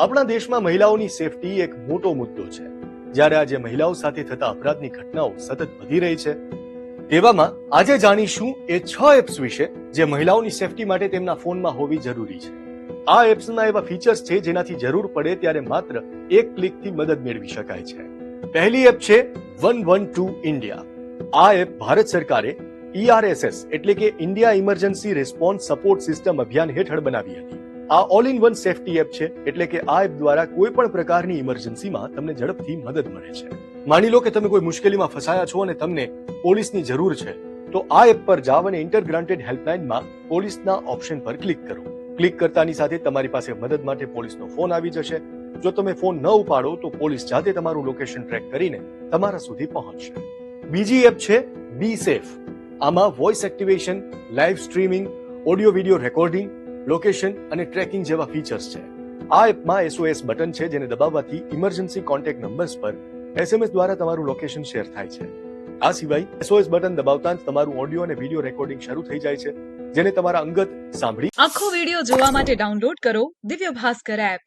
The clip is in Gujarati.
આપણા દેશમાં મહિલાઓની સેફટી એક મોટો મુદ્દો છે. જ્યારે આજે મહિલાઓ સાથે થતા અપરાધની ઘટનાઓ સતત વધી રહી છે, તેવામાં આજે જાણીશું એ છ એપ્સ વિશે જે મહિલાઓની સેફટી માટે તેમના ફોનમાં હોવી જરૂરી છે. આ એપ્સના એવા ફીચર્સ છે જેનાથી જરૂર પડે ત્યારે માત્ર એક ક્લિકથી મદદ મેળવી શકાય છે. પહેલી એપ છે વન વન ટુ ઇન્ડિયા. આ એપ ભારત સરકારે ઈઆરએસએસ એટલે કે India emergency response support system અભિયાન હેઠળ બનાવી હતી. આ all in one safety app છે, એટલે કે આ એપ દ્વારા કોઈ પણ પ્રકારની ઇમરજન્સીમાં તમને ઝડપથી મદદ મળે છે. માની લો કે તમે કોઈ મુશ્કેલીમાં ફસાયા છો અને તમને પોલીસની જરૂર છે, તો આ એપ પર જાઓ અને ઇન્ટર ગ્રાન્ટેડ હેલ્પલાઇનમાં પોલીસના ઓપ્શન પર ક્લિક કરો. ક્લિક કરતાની સાથે તમારી પાસે મદદ માટે પોલીસનો ફોન આવી જશે. જો તમે ફોન ન ઉપાડો, તો પોલીસ જાતે તમારું લોકેશન ટ્રેક કરીને તમારા સુધી પહોંચશે. બીજી એપ છે બી સેફ આમાં voice activation live streaming audio video recording location અને ટ્રેકિંગ જેવા ફીચર્સ છે. આ એપમાં એસઓએસ બટન છે જેને દબાવવાથી ઇમરજન્સી કોન્ટેક્ટ નંબર્સ પર એસએમએસ દ્વારા તમારું લોકેશન શેર થાય છે. આ સિવાય એસઓએસ બટન દબાવતા જ તમારું ઓડિયો અને વિડિયો રેકોર્ડિંગ શરૂ થઈ જાય છે, જેને તમારા અંગત સાંભળી આખો વિડિયો જોવા માટે ડાઉનલોડ કરો દિવ્ય ભાસ્કર એપ